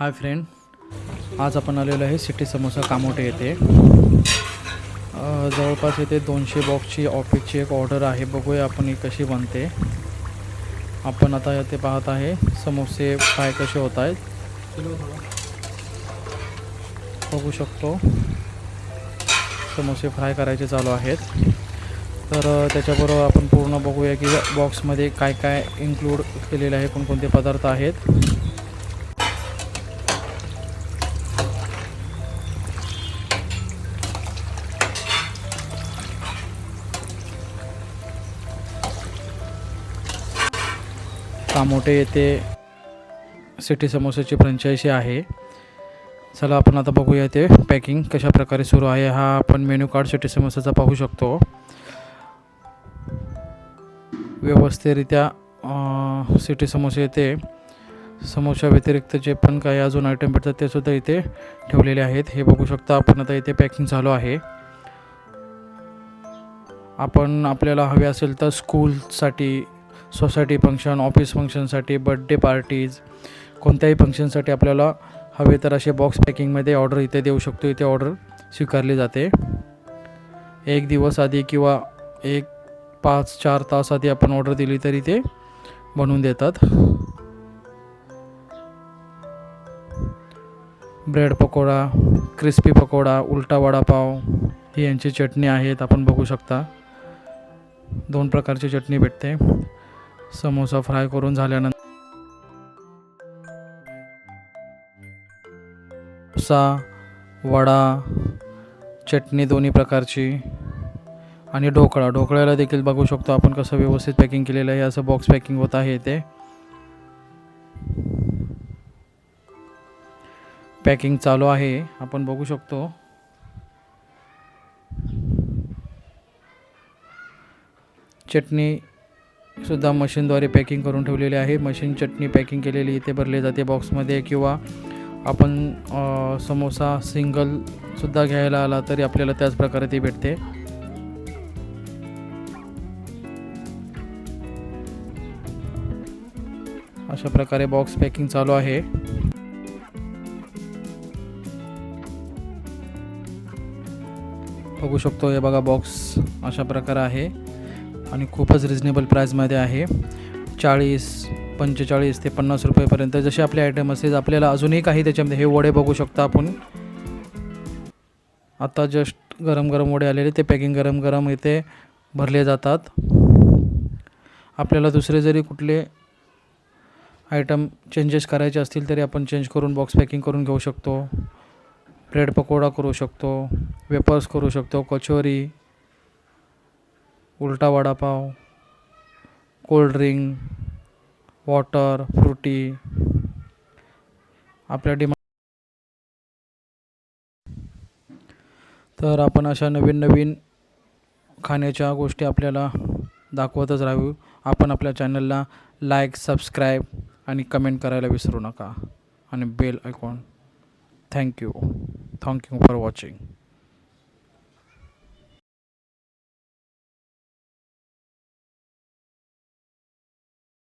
Hi friend आज आपण आलेलो आहे सिटी समोसा कामोटे येथे. जवळपास येथे दोनशे बॉक्सची ऑफिसची एक ऑर्डर आहे. बघूया आपण ही कशी बनते. आपण आता येथे पाहत आहे समोसे फ्राय कसे होत आहेत. बघू शकतो. समोसे फ्राय करायचे चालू आहेत. तर त्याच्याबरोबर आपण पूर्ण बघूया की बॉक्समध्ये काय काय इन्क्लूड केलेले आहे कोणकोणते पदार्थ आहेत. सामोटे येथे सिटी समोसाची फ्रँचायसी आहे. चला आपण आता बघूया ते पॅकिंग कशा प्रकारे सुरू आहे. हा आपण मेन्यू कार्ड सिटी समोसाचा पाहू शकतो. व्यवस्थितरित्या सिटी समोसे येथे समोसा व्यतिरिक्त जे पण काही अजून आयटम भेटतात ते सुद्धा इथे ठेवलेले आहेत. हे बघू शकता आपण आता इथे पॅकिंग चालू आहे. आपण आपल्याला हवे असेल तर स्कूलसाठी सोसायटी फंक्शन ऑफिस फंक्शनसाठी बड्डे पार्टीज कोणत्याही फंक्शनसाठी आपल्याला हवे तर असे बॉक्स पॅकिंगमध्ये ऑर्डर इथे देऊ शकतो. इथे ऑर्डर स्वीकारली जाते. एक दिवस आधी किंवा एक पाच चार तास आधी आपण ऑर्डर दिली तरी ते बनवून देतात. ब्रेड पकोडा क्रिस्पी पकोडा उलटा वडापाव ही यांची चटणी आहेत. आपण बघू शकता. दोन प्रकारची चटणी भेटते. समोसा फ्राय करून झाल्यानंतर डोसा वडा चटणी दोन्ही प्रकारची आणि ढोकळा. ढोकळ्याला देखील बघू शकतो आपण कसं व्यवस्थित पॅकिंग केलेलं आहे. असं बॉक्स पॅकिंग होत आहे ते पॅकिंग चालू आहे. आपण बघू शकतो. चटणी सुद्धा मशीनद्वारे पॅकिंग करून ठेवलेली आहे. मशीन चटणी पॅकिंग केलेली इथे भरली जाते बॉक्समध्ये किंवा आपण समोसा समोसा सिंगलसुद्धा घ्यायला आला तरी आपल्याला त्याच प्रकारे ती भेटते. अशा प्रकारे बॉक्स पॅकिंग चालू आहे. बघू शकतो हे बघा बॉक्स अशा प्रकारे आहे. आणि खूपच रिजनेबल प्राईजमध्ये आहे. चाळीस पंचेचाळीस ते पन्नास रुपयेपर्यंत जसे आपले आयटम असेल आपल्याला अजूनही काही त्याच्यामध्ये हे वडे बघू शकता आपण. आता जस्ट गरम गरम वडे आलेले ते पॅकिंग गरम गरम इथे भरले जातात. आपल्याला दुसरे जरी कुठले आयटम चेंजेस करायचे असतील तरी आपण चेंज करून बॉक्स पॅकिंग करून घेऊ शकतो. ब्रेड पकोडा करू शकतो वेपर्स करू शकतो कचोरी उलटा vada pav cold drink water Frooti आपल्या डिमांड तर आपण अशा नवीन नवीन खाण्याच्या गोष्टी आपल्याला दाखवतच राहू. आपण आपल्या चॅनलला लाईक सबस्क्राईब आणि कमेंट करायला विसरू नका. आणि bell icon thank you thank you for watching